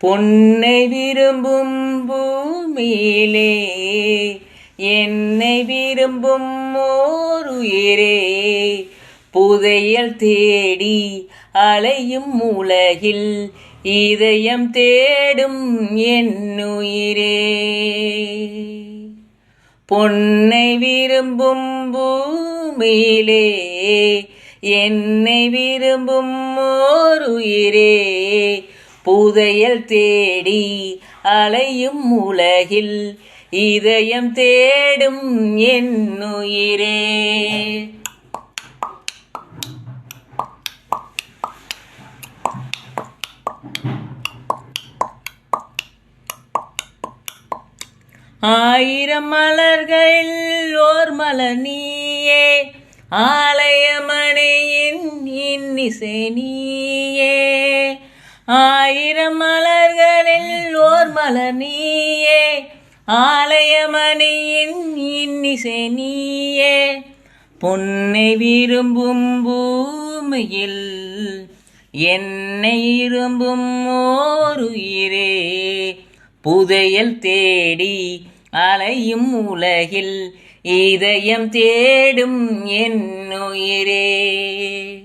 பொன்னை விரும்பும் பூமியிலே என்னை விரும்பும் ஓர் உயிரே புதையல் தேடி அலையும் உலகில் இதயம் தேடும் என் உயிரே பொன்னை விரும்பும் பூமியிலே என்னை விரும்பும் ஓர் உயிரே புதையல் தேடி அலையும் உலகில் இதயம் தேடும் என் உயிரே. ஆயிரம் மலர்கள் ஓர் மலர் நீயே ஆலயமணியின் இன்னிசை நீயே. ஆயிரம் மலர்களில் ஓர் மலர் நீயே. ஆலயமணியின் இன்னிசை நீயே. பொன்னை விரும்பும் பூமியில் என்னை இரும்பும் ஓருயிரே. புதையல் தேடி அலையும் உலகில் இதயம் தேடும் என் உயிரே.